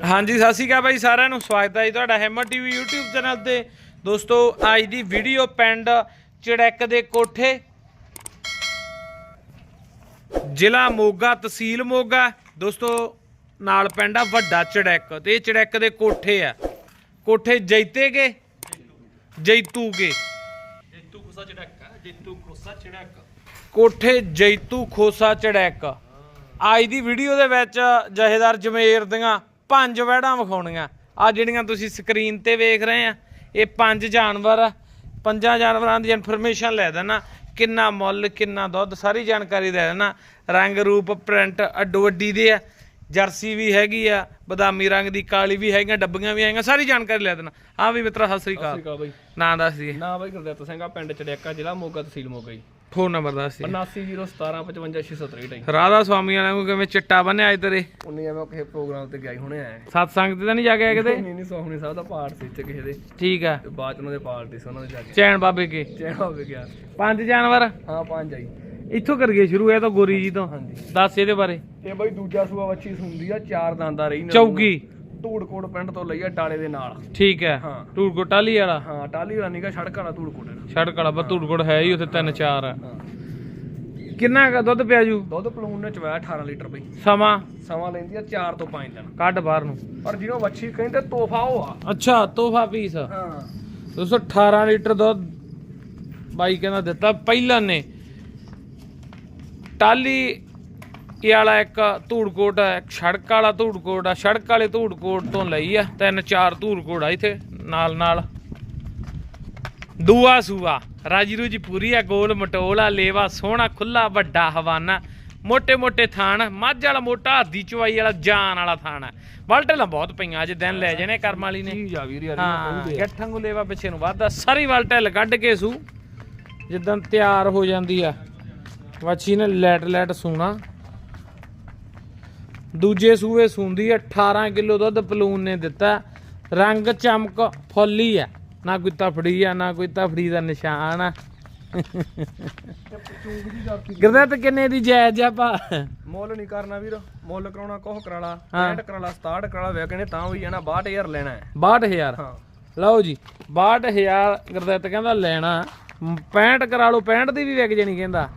ਹਾਂਜੀ ਸਤਿ ਸ਼੍ਰੀ ਅਕਾਲ ਬਾਈ ਸਾਰਿਆਂ ਨੂੰ। ਸਵਾਗਤ ਹੈ ਜੀ ਤੁਹਾਡਾ ਹੈਮਰ ਟੀਵੀ YouTube ਚੈਨਲ ਤੇ। ਦੋਸਤੋ ਅੱਜ ਦੀ ਵੀਡੀਓ ਪਿੰਡ ਚੜੈਕ ਦੇ ਕੋਠੇ। ਜ਼ਿਲ੍ਹਾ ਮੋਗਾ ਤਹਿਸੀਲ ਮੋਗਾ। ਦੋਸਤੋ ਨਾਲ ਪਿੰਡ ਆ ਵੱਡਾ ਚੜੈਕ। ਤੇ ਇਹ ਚੜੈਕ ਦੇ ਕੋਠੇ ਆ। ਕੋਠੇ ਜੈਤੇ ਕੇ? ਜੈਤੂ ਖੁਸਾ ਚੜਕ ਜੇਤੂ ਖੁਸਾ ਚੜਕ। ਕੋਠੇ ਜੈਤੂ ਖੋਸਾ ਚੜੈਕ। ਅੱਜ ਦੀ ਵੀਡੀਓ ਦੇ ਵਿੱਚ ਜਹੇਦਾਰ ਜਮੇਰ ਦੀਆਂ ਪੰਜ ਵਹਿੜਾਂ ਵਿਖਾਉਣੀਆਂ। ਆ ਜਿਹੜੀਆਂ ਤੁਸੀਂ ਸਕਰੀਨ ਤੇ ਵੇਖ ਰਹੇ ਆ ਇਹ ਪੰਜ ਜਾਨਵਰ ਆ। ਪੰਜਾਂ ਜਾਨਵਰਾਂ ਦੀ ਇਨਫੋਰਮੇਸ਼ਨ ਲੈ ਦੇਣਾ। ਕਿੰਨਾ ਮੁੱਲ ਕਿੰਨਾ ਦੁੱਧ ਸਾਰੀ ਜਾਣਕਾਰੀ ਦੇ ਦੇਣਾ। ਰੰਗ ਰੂਪ ਪ੍ਰਿੰਟ ਅੱਡੋ ਅੱਡੀ ਦੇ ਆ। ਜਰਸੀ ਵੀ ਹੈਗੀ ਆ ਬਦਾਮੀ ਰੰਗ ਦੀ ਕਾਲੀ ਵੀ ਹੈਗੀਆਂ ਡੱਬੀਆਂ ਵੀ ਹੈਗੀਆਂ ਸਾਰੀ ਜਾਣਕਾਰੀ ਲੈ ਦੇਣਾ। ਆ ਵੀ ਮਿੱਤਰਾ ਸਤਿ ਸ੍ਰੀ ਅਕਾਲ। ਬਾਈ। ਨਾਂ ਦੱਸ ਦਈਏ ਨਾ ਬਾਈ ਗੁਰਦਿੱਤ ਸਿੰਘ ਆ ਪਿੰਡ ਚੜਿਆਕਾ ਜ਼ਿਲ੍ਹਾ ਮੋਗਾ ਤਹਿਸੀਲ ਮੋਗਾ ਜੀ। ਫੋਨ ਨੰਬਰ ਦੱਸ ਦਈਏ 7901755663 ਰਾਧਾ ਸਵਾਮੀ ਵਾਲਿਆਂ ਨੂੰ ਕਿਵੇਂ ਚਿੱਟਾ ਬੰਨਿਆ ਅੱਜ ਤੇਰੇ? ਉਨੀ ਐਵੇਂ ਕਿਸੇ ਪ੍ਰੋਗਰਾਮ ਤੇ ਗਿਆ ਹੁਣੇ ਆਇਆ ਸਤਸੰਗ ਤੇ ਤਾਂ ਨਹੀਂ ਜਾ ਕੇ ਆਏ ਕਿਤੇ? ਨਹੀਂ ਨਹੀਂ ਸੋਹਣੀ ਸਾਹਿਬ ਦਾ ਪਾਠ ਸੀ ਇੱਥੇ ਕਿਸੇ ਦੇ। ਠੀਕ ਆ। ਤੇ ਬਾਅਦ ਚ ਉਹਨਾਂ ਦੇ ਪਾਰਟੀ ਸੀ ਉਹਨਾਂ ਦੇ ਜਾ ਕੇ। ਚੈਨ ਬਾਬੇ ਕੇ। ਚੈਨ ਹੋਵੇ ਗਿਆ ਪੰਜ ਜਾਨਵਰ? ਹਾਂ ਪੰਜ ਆਈ ਇੱਥੋਂ ਕਰੀਏ ਸ਼ੁਰੂ ਇਹ ਤਾਂ ਗੋਰੀ ਜੀ ਤੋਂ। ਹਾਂਜੀ। ਦੱਸ ਇਹਦੇ ਬਾਰੇ। ਇਹ ਬਾਈ ਦੂਜਾ ਸੂਆ ਵੱਛੀ ਸੁੰਦੀ ਆ ਚਾਰ ਦੰਦਾਂ ਰਹੀ ਚੌਕੀ ਧੂੜਕੋਟ ਪਿੰਡ ਤੋਂ ਲਈ ਆ ਟਾਲੇ ਦੇ ਨਾਲ। ਠੀਕ ਹੈ। ਹਾਂ। ਟੂੜਕੋ ਟਾਲੀ ਵਾਲਾ? ਹਾਂ ਟਾਲੀ ਵਾਲਾ ਨੀਗਾ ਸੜਕ ਵਾਲਾ ਧੂੜਕੋਟ ਸੜਕ ਵਾਲਾ ਬਤੂੜਕੋਟ ਹੈ ਹੀ ਉੱਥੇ ਤਿੰਨ ਚਾਰ ਆ। ਕਿੰਨਾ ਕੁ ਦੁੱਧ ਪਿਆ ਜੂ? ਦੁੱਧ ਪਲੂਨ ਨੇ ਚਵਾਇਆ 18 ਲੀਟਰ ਬਈ। ਸਮਾਂ? ਸਮਾਂ ਲੈਂਦੀ ਆ 4 ਤੋਂ 5 ਦਿਨ। ਕੱਢ ਬਾਹਰ ਨੂੰ। ਪਰ ਜਿਹਨੂੰ ਵੱਛੀ ਕਹਿੰਦੇ ਤੋਹਫਾ ਉਹ ਆ। ਅੱਛਾ ਤੋਹਫਾ ਪੀਸ ਹਾਂ। 218 ਲੀਟਰ ਦੁੱਧ ਬਾਈ ਕਹਿੰਦਾ ਦਿੱਤਾ। ਪਹਿਲਾਂ ਨੇ ਟਾਲੀ ਇਹ ਵਾਲਾ ਇੱਕ ਧੂੜਕੋਟ ਹੈ ਇੱਕ ਸੜਕ ਵਾਲਾ ਧੂੜ ਕੋਟ ਆ ਸੜਕ ਵਾਲੇ ਧੂੜਕੋਟ ਤੋਂ ਲਈ ਆ ਤਿੰਨ ਚਾਰ ਧੂੜ ਕੋਟ ਆ ਇੱਥੇ ਨਾਲ ਨਾਲ। ਦੂਆ ਸੂਆ ਰਾਜੀ ਰੂਜੀ ਪੂਰੀ ਆ ਗੋਲ ਮਟੋਲ ਆ ਲੇਵਾ ਸੋਹਣਾ ਖੁੱਲਾ ਵੱਡਾ ਹਵਾਨਾ ਮੋਟੇ ਮੋਟੇ ਥਾਣ ਮੱਝ ਵਾਲਾ ਮੋਟਾ ਹਾਦੀ ਚਵਾਈ ਵਾਲਾ ਜਾਨ ਵਾਲਾ ਥਾਣ ਹੈ ਵਲਟਲਾਂ ਬਹੁਤ ਪਈਆਂ ਅੱਜ ਦਿਨ ਲੈ ਜਣੇ ਕਰਮ ਵਾਲੀ ਨੇ। ਜੀ ਆ ਵੀਰ ਯਾਰ ਗੱਠਾਂਗੂ ਲੇਵਾ ਪਿੱਛੇ ਨੂੰ ਵੱਧਦਾ ਸਾਰੀ ਵਲਟਲ ਕੱਢ ਕੇ ਸੂ ਜਿੱਦਾਂ ਤਿਆਰ ਹੋ ਜਾਂਦੀ ਆ। ਵਾਚੀ ਨੇ ਲੈਟ ਲੈਟ ਸੂਣਾ। ਦੂਜੇ ਸੂਏ ਸੂੰਦੀ ਆ 18 ਕਿਲੋ ਦੁੱਧ ਪਲੂਨ ਨੇ ਦਿੱਤਾ ਰੰਗ ਚਮਕ ਫੁੱਲੀ ਆ ਨਾ ਕੋਈ ਤਫੜੀ ਆ ਨਾ ਕੋਈ ਤਫੜੀ ਦਾ ਨਿਸ਼ਾਨ ਆ ਗੁਰਦੱਤ ਕਿੰਨੇ ਦੀ ਜਾਇਜ਼ ਆ ਪਾ ਮੁੱਲ ਨਹੀਂ ਕਰਨਾ ਵੀਰ ਮੁੱਲ ਕਰਾਉਣਾ ਕੋਹ ਕਰਾਲਾ ਹਾਂ। 65 ਕਰਾਲਾ 67 ਕਰਾਲਾ ਵੇਖਣੇ ਤਾਂ ਵੀ ਜਾਣਾ 62000 ਲੈਣਾ ਹੈ। 62000 ਹਾਂ। ਲਓ ਜੀ 62000 ਗੁਰਦੱਤ ਕਹਿੰਦਾ ਲੈਣਾ। 65 ਕਰਾ ਲਓ 65 ਦੀ ਵੀ ਵਿਕ ਜਾਣੀ ਕਹਿੰਦਾ।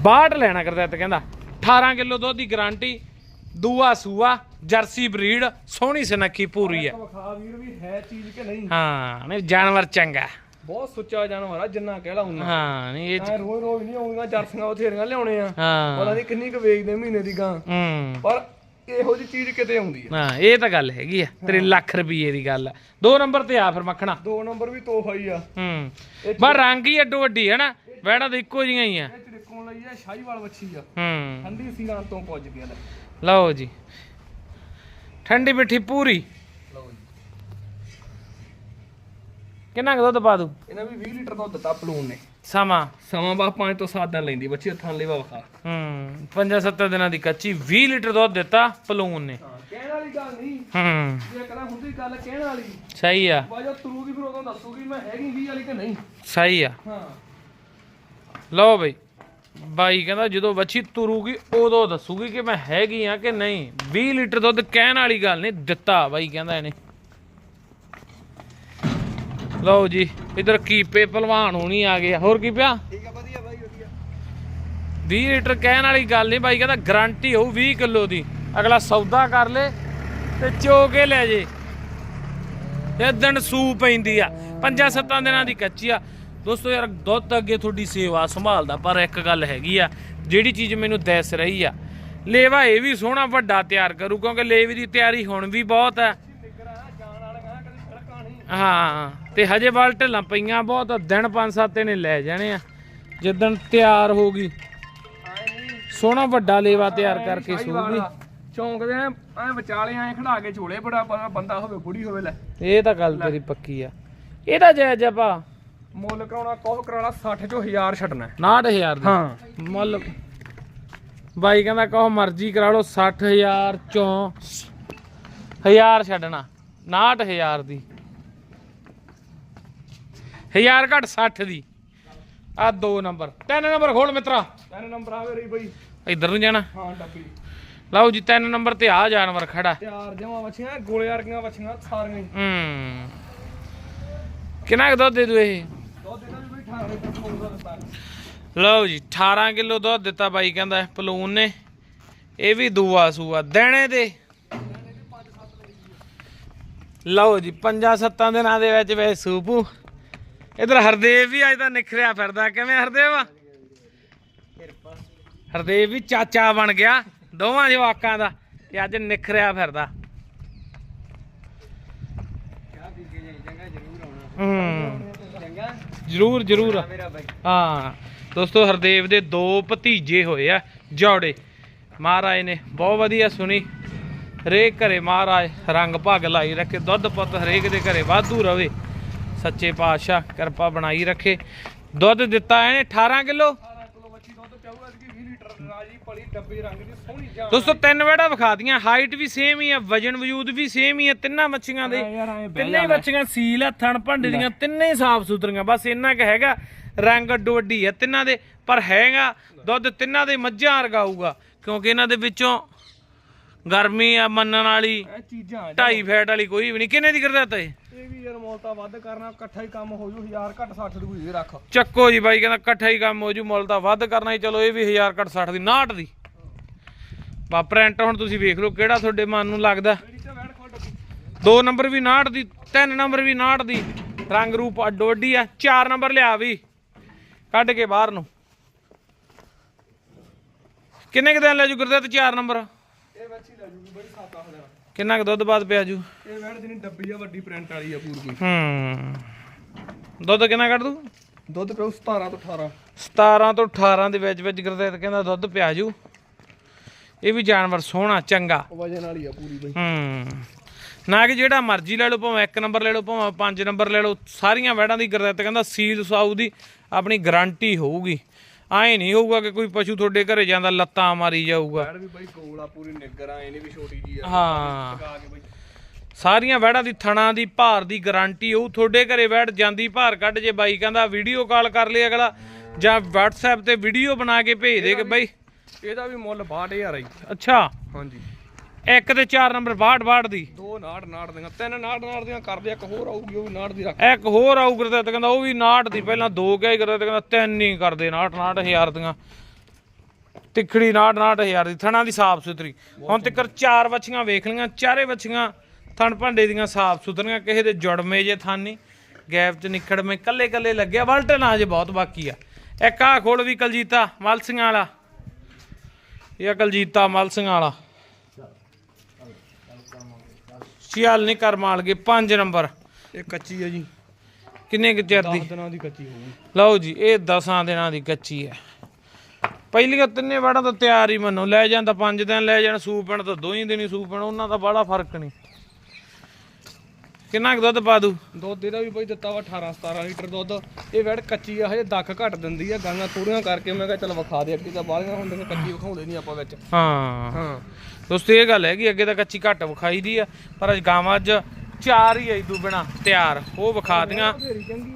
ਬਾਹਠ ਲੈਣਾ ਗੁਰਦੱਤ ਕਹਿੰਦਾ 18 ਕਿਲੋ ਦੁੱਧ ਦੀ ਗਾਰੰਟੀ ਦੂਆ ਸੂਆ ਜਰਸੀ ਬਰੀਡ ਸੋਹਣੀ ਸੁਨੱਖੀ ਪੂਰੀ ਆ ਵਿਖਾ ਵੀਰ ਵੀ ਹੈ ਚੀਜ਼ ਕਿ ਨਹੀਂ? ਹਾਂ ਨਹੀਂ ਜਾਨਵਰ ਚੰਗਾ ਬਹੁਤ ਸੁੱਚਾ ਜਾਨਵਰ ਆ ਜਿੰਨਾ ਕਹਿਲਾ ਹੁੰਦਾ ਹਾਂ ਨਹੀਂ ਇਹ ਰੋਜ਼ ਰੋਜ਼ ਨਹੀਂ ਆਉਂਦੀਆਂ ਜਰਸੀਆਂ ਉਥੇਰੀਆਂ ਲਿਆਉਣੇ ਆ। ਪਤਾ ਹਾਂ ਨਹੀਂ ਕਿੰਨੀ ਕੁ ਵੇਚਦੇ ਮਹੀਨੇ ਦੀ ਗਾਂ। ਹੂੰ। ਪਰ ਇਹੋ ਜੀ ਚੀਜ਼ ਕਿਤੇ ਆਉਂਦੀ ਆ। ਹਾਂ ਇਹ ਤਾਂ ਗੱਲ ਹੈਗੀ ਆ ਤੇਰੇ ਲੱਖ ਰੁਪਏ ਦੀ ਗੱਲ ਆ। ਦੋ ਨੰਬਰ ਤੇ ਆ ਫਿਰ ਮੱਖਣਾ। ਦੋ ਨੰਬਰ ਵੀ ਤੋਹਫਾ ਹੀ ਆ। ਹੂੰ। ਬਸ ਰੰਗ ਹੀ ਅੱਡੋ ਅੱਡੀ ਹੈ ਨਾ ਵੈੜਾ ਤਾਂ ਇੱਕੋ ਜੀਆਂ ਹੀ ਆ। ਚੜਿੱਕੋਂ ਲਈ ਆ ਸ਼ਾਹੀਵਾਲ ਵੱਛੀ ਆ। ਹੂੰ। ਠੰਡੀ ਸੀਰਾਂ ਤੋਂ ਪੁੱਜ ਗਿਆ ਲੈ ਲਓ ਜੀ। ਠੰਡੀ ਮਿੱਠੀ ਪੂਰੀ। ਲਓ ਜੀ। ਕਿੰਨਾ ਕੁ ਦੁੱਧ ਪਾ ਦੂ ਇਹਨਾਂ ਵੀ 20 ਲੀਟਰ ਦੁੱਧ ਦਿੱਤਾ ਪਲੂਨ ਨੇ। ਸਮਾਂ। ਸਮਾਂ ਬਾ 5 ਤੋਂ 7 ਦਿਨ ਲੈਂਦੀ ਬੱਚੀ ਹੱਥਾਂ ਲੈਵਾ ਵਿਖਾ। ਹੂੰ ਪੰਜਾਂ ਸੱਤਾਂ ਦਿਨਾਂ ਦੀ ਕੱਚੀ 20 ਲੀਟਰ ਦੁੱਧ ਦਿੱਤਾ ਪਲੂਨ ਨੇ। ਕਹਿਣ ਵਾਲੀ ਗੱਲ ਨਹੀਂ। ਹੂੰ। ਜੇ ਕਰਾਂ ਹੁੰਦੀ ਗੱਲ ਕਹਿਣ ਵਾਲੀ। ਸਹੀ ਆ। ਬਾਜਾ ਤਰੂਗੀ ਫਿਰ ਉਦੋਂ ਦੱਸੂਗੀ ਮੈਂ ਹੈਗੀ 20 ਵਾਲੀ ਕਿ ਨਹੀਂ। ਸਹੀ ਆ। ਹਾਂ। ਲਓ ਬਈ। ਬਾਈ ਕਹਿੰਦਾ ਜਦੋਂ ਵੱਛੀ ਤੁਰੂਗੀ ਉਦੋਂ ਦੱਸੂਗੀ ਕਿ ਮੈਂ ਹੈਗੀ ਆ ਕਿ ਨਹੀਂ। 20 ਲੀਟਰ ਦੁੱਧ ਕਹਿਣ ਵਾਲੀ ਗੱਲ ਨਹੀਂ ਦਿੱਤਾ ਬਾਈ ਕਹਿੰਦਾ ਇਹਨੇ। ਲਓ ਜੀ ਇਧਰ ਕੀਪੇ ਪਹਿਲਵਾਨ ਹੋਣੀ ਆ ਗਏ। ਹੋਰ ਕੀ ਪਿਆ? ਠੀਕ ਆ ਵਧੀਆ ਬਾਈ ਵਧੀਆ। 20 ਲੀਟਰ ਕਹਿਣ ਵਾਲੀ ਗੱਲ ਨਹੀਂ ਬਾਈ ਕਹਿੰਦਾ ਗਾਰੰਟੀ ਹੋਊ 20 ਕਿਲੋ ਦੀ। ਅਗਲਾ ਸੌਦਾ ਕਰ ਲੇ ਤੇ ਚੋ ਕੇ ਲੈ ਜੇ। ਇਹ ਦਿਨ ਸੂ ਪੈਂਦੀ ਆ ਪੰਜਾਂ ਸੱਤਾਂ ਦਿਨਾਂ ਦੀ ਕੱਚੀ ਆ। ਦੋਸਤੋ ਯਾਰ ਦੁੱਧ ਅੱਗੇ ਤੁਹਾਡੀ ਸੇਵਾ ਸੰਭਾਲਦਾ ਪਰ ਇੱਕ ਗੱਲ ਹੈਗੀ ਆ ਜਿਹੜੀ ਚੀਜ਼ ਮੈਨੂੰ ਦਿਸ ਰਹੀ ਆ ਲੇਵਾ ਇਹ ਵੀ ਸੋਹਣਾ ਵੱਡਾ ਤਿਆਰ ਕਰੂ ਕਿਉਂਕਿ ਲੇਵੀ ਦੀ ਤਿਆਰੀ ਹੁਣ ਵੀ ਬਹੁਤ ਨਹੀਂ ਹਾਂ ਤੇ ਹਜੇ ਵੱਲ ਢਿੱਲਾਂ ਪਈਆਂ ਬਹੁਤ ਆ, ਦਿਨ ਪੰਜ ਸੱਤ ਇਹਨੇ ਲੈ ਜਾਣੇ ਆ ਜਿੱਦਣ ਤਿਆਰ ਹੋ ਗਈ। ਸੋਹਣਾ ਵੱਡਾ ਲੇਵਾ ਤਿਆਰ ਕਰਕੇ ਸੂਗੀ ਆ। ਚੌਂਕ ਦੇ ਐ ਵਿਚਾਲੇ ਐ ਖੜਾ ਕੇ ਝੋਲੇ ਬੜਾ ਬੰਦਾ ਹੋਵੇ ਬੁੜੀ ਹੋਵੇ ਲੈ। ਇਹ ਤਾਂ ਗੱਲ ਤੇਰੀ ਪੱਕੀ ਆ। ਇਹਦਾ ਜਾਇਜ਼ ਆ ਮੁੱਲ ਕਰਾਉਣਾ ਕੋਹ ਕਰਾਉਣਾ 60 ਚੋਂ 1000 ਛੱਡਣਾ ਹੈ। 69000 ਦਾ? ਹਾਂ। ਮੁੱਲ। ਬਾਈ ਕਹਿੰਦਾ ਕਹੋ ਮਰਜ਼ੀ ਕਰਾ ਲਓ 60000 ਚੋਂ 1000 ਛੱਡਣਾ। 69000 ਦੀ। 1000 ਘੱਟ 60 ਦੀ। ਆ ਦੋ ਨੰਬਰ। ਤਿੰਨ ਨੰਬਰ ਖੋਲ ਮਿੱਤਰਾ। ਤਿੰਨ ਨੰਬਰ ਆਵੇ ਰਹੀ ਬਈ। ਇੱਧਰ ਨੂੰ ਜਾਣਾ। ਹਾਂ ਡੱਬੀ। ਲਓ ਜੀ ਤਿੰਨ ਨੰਬਰ ਤੇ ਆ ਜਾਨਵਰ ਖੜਾ। ਤਿਆਰ ਜਮਾ ਵੱਛੀਆਂ ਗੋਲੇ ਵਰਗੀਆਂ ਵੱਛੀਆਂ ਸਾਰੀਆਂ ਹੂੰ। ਕਿੰਨਾ ਕੁ ਦੁੱਧ ਦੇ ਦੂ ਇਹ ਦੁੱਧ ਇਹਨਾਂ ਵੀ ਬਈ 18 ਲੀਟਰ ਪਊਗਾ ਦਿੱਤਾ ਲਓ ਜੀ 18 ਕਿਲੋ ਦੁੱਧ ਦਿੱਤਾ ਬਾਈ ਕਹਿੰਦਾ ਪਲੂਨ ਨੇ। ਇਹ ਵੀ ਦੂਆ ਸੂਆ, ਦੇਣੇ ਦੇ ਲਓ ਜੀ, ਪੰਜਾਂ ਸੱਤਾਂ ਦਿਨਾਂ ਦੇ ਵਿੱਚ ਵੇ ਸੂਪੂ। ਇਧਰ ਹਰਦੇਵ ਵੀ ਅੱਜ ਤਾਂ ਨਿਖਰਿਆ ਫਿਰਦਾ, ਕਿਵੇਂ ਹਰਦੇਵ? ਹਰਦੇਵ ਵੀ ਚਾਚਾ ਬਣ ਗਿਆ, ਦੋਵਾਂ ਜਵਾਕਾਂ ਦਾ ਤੇ ਅੱਜ ਨਿਖਰਿਆ ਫਿਰਦਾ। ਹੂੰ। ਜਰੂਰ ਜਰੂਰ। ਹਾਂ। ਦੋਸਤੋ, ਹਰਦੇਵ ਦੇ ਦੋ ਭਤੀਜੇ ਹੋਏ ਆ, ਜੋੜੇ। ਮਹਾਰਾਜ ਨੇ ਬਹੁਤ ਵਧੀਆ ਸੁਣੀ। ਹਰੇਕ ਘਰੇ ਮਹਾਰਾਜ ਰੰਗ ਭਾਗ ਲਾਈ ਰੱਖੇ। ਦੁੱਧ ਪੁੱਤ ਹਰੇਕ ਦੇ ਘਰੇ ਵਾਧੂ ਰਵੇ। ਸੱਚੇ ਪਾਤਸ਼ਾਹ ਕਿਰਪਾ ਬਣਾਈ ਰੱਖੇ। ਦੁੱਧ ਦਿੱਤਾ ਇਹਨੇ 18 ਕਿਲੋ 18 ਕਿਲੋ ਵੱਛੀ ਦੁੱਧ ਚਾਹੂਗਾ ਕਿ 20 ਲੀਟਰ ਰਾਜੀ ਪਲੀ ਡੱਬੀ ਰੰਗ ਦੀ ਸੋਹਣੀ ਜਾਨ ਦੋਸਤੋ ਤਿੰਨ ਵੇੜਾ ਵਿਖਾਦੀਆਂ ਹਾਈਟ ਵੀ ਸੇਮ ਹੀ ਆ ਵਜਨ ਵਜੂਦ ਵੀ ਸੇਮ ਹੀ ਆ ਤਿੰਨਾਂ ਮੱਛੀਆਂ ਦੇ। ਤਿੰਨੇ ਮੱਛੀਆਂ ਸੀਲ ਆ ਥਣ ਭੰਡੇ ਦੀਆਂ ਤਿੰਨੇ ਸਾਫ਼ ਸੁਥਰੀਆਂ। ਬਸ ਇੰਨਾ ਕੁ ਹੈਗਾ ਰੰਗ ਅੱਡੋ ਅੱਡੀ ਆ ਤਿੰਨਾਂ ਦੇ ਪਰ ਹੈਗਾ ਦੁੱਧ ਤਿੰਨਾਂ ਦੇ ਮੱਝਾਂ ਵਰਗਾਊਗਾ ਕਿਉਂਕਿ ਇਹਨਾਂ ਦੇ ਵਿੱਚੋਂ ਗਰਮੀ ਆ ਮੰਨਣ ਵਾਲੀ। ਇਹ ਚੀਜ਼ਾਂ ਆ ਢਾਈ ਫੈਟ ਵਾਲੀ ਕੋਈ ਵੀ ਨਹੀਂ। ਕਿੰਨੇ ਦੀ ਕਰਦਾ ਤਾ? ਇਹ ਇਹ ਵੀ ਯਾਰ ਮੁੱਲ ਤਾਂ ਵੱਧ ਕਰਨਾ ਇਕੱਠਾ ਹੀ ਕੰਮ ਹੋ ਜੂ 1000 ਘੱਟ 60 ਦੀ ਕੋਈ ਰੱਖ। ਚੱਕੋ ਜੀ ਬਾਈ ਕਹਿੰਦਾ ਇਕੱਠਾ ਹੀ ਕੰਮ ਹੋ ਜੂ ਮੁੱਲ ਤਾਂ ਵੱਧ ਕਰਨਾ ਹੀ ਚਲੋ ਇਹ ਵੀ 1000 ਘੱਟ 60 ਦੀ 69 ਦੀ। ਬਾ ਪ੍ਰਿੰਟ ਹੁਣ ਤੁਸੀਂ ਵੇਖ ਲਓ ਕਿਹੜਾ ਤੁਹਾਡੇ ਮਨ ਨੂੰ ਲੱਗਦਾ। ਮੇਰੀ ਤੇ ਵੈਣ ਖੋਲ ਡੱਬੀ ਦੋ ਨੰਬਰ ਵੀ 69 ਦੀ ਤਿੰਨ ਨੰਬਰ ਵੀ 69 ਦੀ। ਰੰਗ ਰੂਪ ਅੱਡੋ ਅੱਡੀ ਆ ਚਾਰ ਨੰਬਰ ਲਿਆ ਵੀ। ਕੱਢ ਕੇ ਬਾਹਰ ਨੂੰ। ਕਿੰਨੇ ਕੁ ਦਿਨ ਲੈ ਜੂ ਗੁਰਦੇਵ ਚਾਰ ਨੰਬਰ। ਇਹ ਲੈ ਜੂਗੀ ਕਿੰਨਾ ਕੁ ਦੁੱਧ ਬਾਅਦ ਪਿਆ ਜੂ? ਇਹ ਵੈਣ ਜਿਹਨੀ ਡੱਬੀ ਆ ਵੱਡੀ ਪ੍ਰਿੰਟ ਵਾਲੀ ਆ ਪੂਰੀ ਕੋਈ ਹੂੰ। ਦੁੱਧ ਕਿੰਨਾ ਕੱਢ ਦੂ? ਦੁੱਧ ਪਿਓ 17 ਤੋਂ 18 17 ਤੋਂ 18 ਦੇ ਵਿੱਚ ਵਿੱਚ ਗੁਰਦੇਵ ਕਹਿੰਦਾ ਦੁੱਧ ਪਿਆ ਜੂ। ਇਹ ਵੀ ਜਾਨਵਰ ਸੋਹਣਾ ਚੰਗਾ। ਵਜਨ ਵਾਲੀ ਆ ਪੂਰੀ ਬਈ। ਹੂੰ। ਨਾ ਕਿ ਜਿਹੜਾ ਮਰਜ਼ੀ ਲੈ ਲਓ ਭਾਵੇਂ ਇੱਕ ਨੰਬਰ ਲੈ ਲਓ ਭਾਵੇਂ ਪੰਜ ਨੰਬਰ ਲੈ ਲਓ ਸਾਰੀਆਂ ਵੈੜਾਂ ਦੀ ਗੁਰਦਿੱਤ ਕਹਿੰਦਾ ਸੀਲ ਸਾਊ ਦੀ ਆਪਣੀ ਗਾਰੰਟੀ ਹੋਊਗੀ। ਐਂ ਨਹੀਂ ਹੋਊਗਾ ਕਿ ਕੋਈ ਪਸ਼ੂ ਤੁਹਾਡੇ ਘਰੇ ਜਾਂਦਾ ਲੱਤਾਂ ਮਾਰੀ ਜਾਊਗਾ। ਵੈਣ ਵੀ ਬਈ ਕੋਲ ਆ ਪੂਰੀ ਨਿੱਗਰ ਆ ਇਹਨੇ ਵੀ ਛੋਟੀ ਜੀ ਆ। ਹਾਂ। ਲਗਾ ਕੇ ਬਈ। ਸਾਰੀਆਂ ਵੈੜਾਂ ਦੀ ਥਣਾ ਦੀ ਭਾਰ ਦੀ ਗਾਰੰਟੀ ਹੋਊ ਤੁਹਾਡੇ ਘਰੇ ਵੈੜ ਜਾਂਦੀ ਭਾਰ ਕੱਢ ਜੇ ਬਾਈ ਕਹਿੰਦਾ ਵੀਡੀਓ ਕਾਲ ਕਰ ਲਈ ਅਗਲਾ ਜਾਂ WhatsApp ਤੇ ਵੀਡੀਓ ਬਣਾ ਕੇ ਭੇਜ ਦੇ ਕਿ ਬਾਈ। ਇਹਦਾ ਵੀ ਮੁੱਲ 62000 ਆ ਜੀ। ਅੱਛਾ। ਹਾਂਜੀ। ਇੱਕ ਤੇ 4 ਨੰਬਰ 62 62 ਦੀ। ਦੋ ਨਾੜ ਨਾੜ ਦੀਆਂ ਤਿੰਨ ਨਾੜ ਨਾੜ ਦੀਆਂ ਕਰਦੇ ਇੱਕ ਹੋਰ ਆਊਗੀ ਉਹ ਵੀ ਨਾੜ ਦੀ ਰੱਖ। ਇੱਕ ਹੋਰ ਆਊ ਗੁਰਦਿੱਤ ਕਹਿੰਦਾ ਉਹ ਵੀ 69 ਦੀ ਪਹਿਲਾਂ ਦੋ ਕਿਹਾ ਹੀ ਗੁਰਦਿੱਤ ਕਹਿੰਦਾ ਤਿੰਨ ਹੀ ਕਰਦੇ 69 69 ਹਜ਼ਾਰ ਦੀਆਂ। ਤਿੱਖੜੀ 69 69 ਹਜ਼ਾਰ ਦੀ ਥਣਾ ਦੀ ਸਾਫ਼ ਸੁਥਰੀ। ਹੁਣ ਤੱਕ ਚਾਰ ਵੱਛੀਆਂ ਵੇਖ ਲਈਆਂ ਚਾਰੇ ਵੱਛੀਆਂ ਥਣ ਭਾਂਡੇ ਦੀਆਂ ਸਾਫ਼ ਸੁਥਰੀਆਂ ਕਿਸੇ ਦੇ ਜੁੜਮੇ ਜੇ ਥਣ ਨਹੀਂ ਗੈਪ ਚ ਨਿਖੜਵੇਂ ਕੱਲੇ ਕੱਲੇ ਲੱਗਿਆ ਵਲਟਨ ਆ ਜੇ ਬਹੁਤ ਬਾਕੀ ਆ। ਇੱਕ ਆ ਖੋਲ ਵੀ ਕਲਜੀਤਾ ਮਲਸੀਆਂ ਵਾਲਾ ਇਹ ਕਲਜੀਤਾ ਮਲਸੀਆਂ ਵਾਲਾ। ਚੱਲ ਨਹੀਂ ਕਰ ਮਾਲ ਗਏ 5 ਨੰਬਰ। ਇਹ ਕੱਚੀ ਆ ਜੀ। ਕਿੰਨੇ ਕੁ ਚਿਰ ਦੀ? 10 ਦਿਨਾਂ ਦੀ ਕੱਚੀ ਹੋਊਗੀ। ਲਓ ਜੀ ਇਹ 10 ਦਿਨਾਂ ਦੀ ਕੱਚੀ ਹੈ। ਪਹਿਲੀਆਂ ਤਿੰਨੇ ਵੜਾਂ ਤਾਂ ਤਿਆਰ ਹੀ ਮੰਨੋ ਲੈ ਜਾਂਦਾ 5 ਦਿਨ ਲੈ ਜਾਣ ਸੂਪਣ ਤਾਂ ਦੋ ਹੀ ਦਿਨ ਹੀ ਸੂਪਣ ਉਹਨਾਂ ਦਾ ਬੜਾ ਫ਼ਰਕ ਨਹੀਂ। ਕਿੰਨਾ ਕੁ ਦੁੱਧ ਪਾ ਦੂ? ਦੁੱਧ ਇਹਦਾ ਵੀ ਬਈ ਦਿੱਤਾ ਵਾ 18 17 ਲੀਟਰ ਦੁੱਧ। ਇਹ ਵੈੜ ਕੱਚੀ ਆ ਹਜੇ ਦੱਖ ਘੱਟ ਦਿੰਦੀ ਆ ਗਾਂਗਾ ਥੋੜੀਆਂ ਕਰਕੇ ਮੈਂ ਕਿਹਾ ਚੱਲ ਵਿਖਾ ਦੇ ਅੱਗੇ ਤਾਂ ਬਾਹਲੀਆਂ ਹੁੰਦੀਆਂ ਕੱਚੀ ਵਿਖਾਉਂਦੇ ਨਹੀਂ ਆਪਾਂ ਵਿੱਚ। ਹਾਂ। ਹਾਂ। ਦੋਸਤੋ ਇਹ ਗੱਲ ਹੈ ਕਿ ਅੱਗੇ ਤਾਂ ਕੱਚੀ ਘੱਟ ਵਿਖਾਈ ਦੀ ਆ ਪਰ ਅੱਜ ਗਾਵਾਂ ਅੱਜ ਚਾਰ ਹੀ ਆਈ ਬਿਨਾ ਤਿਆਰ ਉਹ ਵਿਖਾ ਦੀਆਂ।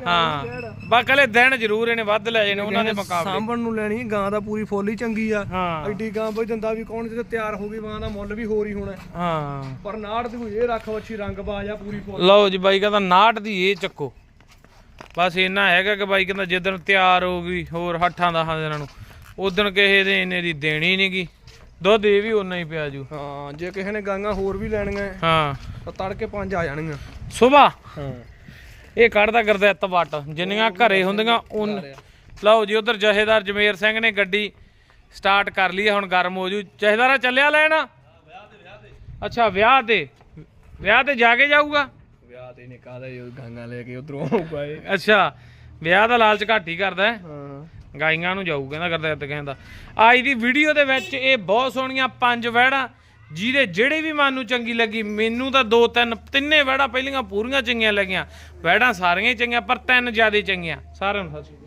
ਹਾਂ ਬਾਕਲੇ ਦਿਨ ਜ਼ਰੂਰ ਇਹਨੇ ਵੱਧ ਲੈ ਜਾਣੇ ਉਹਨਾਂ ਦੇ ਮੁਕਾਬਲੇ। ਸਾਂਭਣ ਨੂੰ ਲੈਣੀ ਗਾਂ ਦਾ ਪੂਰੀ ਫੁੱਲ ਹੀ ਚੰਗੀ ਆ। ਹਾਂ। ਐਡੀ ਗਾਂ ਬਈ ਦੰਦਾ ਵੀ ਕੌਣ ਜਦੋਂ ਤਿਆਰ ਹੋ ਗਈ ਗਾਂ ਦਾ ਮੁੱਲ ਵੀ ਹੋਰ ਹੀ ਹੋਣਾ। ਹਾਂ। ਪਰ ਨਾੜ ਦੀ ਇਹ ਰੱਖ ਵੱਛੀ ਰੰਗ ਬਾਜ ਆ ਪੂਰੀ ਫੁੱਲ। ਲਓ ਜੀ ਬਾਈ ਕਹਿੰਦਾ 69 ਦੀ ਇਹ ਚੱਕੋ। ਬਸ ਇੰਨਾ ਹੈਗਾ ਕਿ ਬਾਈ ਕਹਿੰਦਾ ਜਿੱਦਣ ਤਿਆਰ ਹੋ ਗਈ ਹੋਰ ਹੱਠਾਂ ਦਾ ਦਿਨਾਂ ਨੂੰ। ਉਦੋਂ ਕਿਸੇ ਦੇ ਇੰਨੇ ਦੀ ਦੇਣੀ ਨਹੀਂਗੀ ਦੁੱਧ ਇਹ ਵੀ ਉਨਾ ਹੀ ਪਿਆ ਜੂ। ਹਾਂ ਜੇ ਕਿਸੇ ਨੇ ਗਾਂਗਾ ਹੋਰ ਵੀ ਲੈਣੀਆਂ ਹਾਂ ਤਾਂ ਤੜਕੇ ਪੰਜ ਆ ਜਾਣਗੀਆਂ। ਸੁਬਾ। ਹਾਂ। ਇਹ ਕੱਢਦਾ ਗਰਦੈਤ ਵੱਟ ਜਿੰਨੀਆਂ ਘਰੇ ਹੁੰਦੀਆਂ ਉਨ ਲਓ ਜੀ ਉਧਰ ਜਹੇਦਾਰ ਜਮੇਰ ਸਿੰਘ ਨੇ ਗੱਡੀ ਸਟਾਰਟ ਕਰ ਲਈ ਹੈ, ਹੁਣ ਗਰਮ ਹੋ ਜੂ। ਜਹੇਦਾਰਾ ਚੱਲਿਆ ਲੈਣਾ? ਅੱਛਾ ਵਿਆਹ ਤੇ। ਵਿਆਹ ਤੇ ਜਾ ਕੇ ਜਾਊਗਾ? ਵਿਆਹ ਤੇ ਨੇ ਕਾਹਦਾ ਇਹ ਗਾਂਗਾ ਲੈ ਕੇ ਉਧਰੋਂ ਆਊਗਾ ਇਹ? ਅੱਛਾ ਵਿਆਹ ਦਾ ਲਾਲਚ ਘੱਟ ਹੀ ਕਰਦਾ ਹੈ। ਹਾਂ। ਗਾਈਆਂ ਨੂੰ ਜਾਊ, ਕਹਿੰਦਾ ਗੁਰਦਿੱਤ ਕਹਿੰਦਾ ਅੱਜ ਦੀ। ਵੀਡੀਓ ਦੇ ਵਿੱਚ ਇਹ ਬਹੁਤ ਸੋਹਣੀਆਂ ਪੰਜ ਵਹਿੜਾਂ, ਜਿਹਦੇ ਜਿਹੜੇ ਵੀ ਮਨ ਨੂੰ ਚੰਗੀ ਲੱਗੀ, ਮੈਨੂੰ ਤਾਂ ਦੋ ਤਿੰਨ, ਤਿੰਨੇ ਵਹਿੜਾਂ ਪਹਿਲੀਆਂ ਪੂਰੀਆਂ ਚੰਗੀਆਂ ਲੱਗੀਆਂ। ਵਹਿੜਾਂ ਸਾਰੀਆਂ ਹੀ ਚੰਗੀਆਂ, ਪਰ ਤਿੰਨ ਜ਼ਿਆਦਾ ਚੰਗੀਆਂ। ਸਾਰਿਆਂ ਨੂੰ ਸਤਿ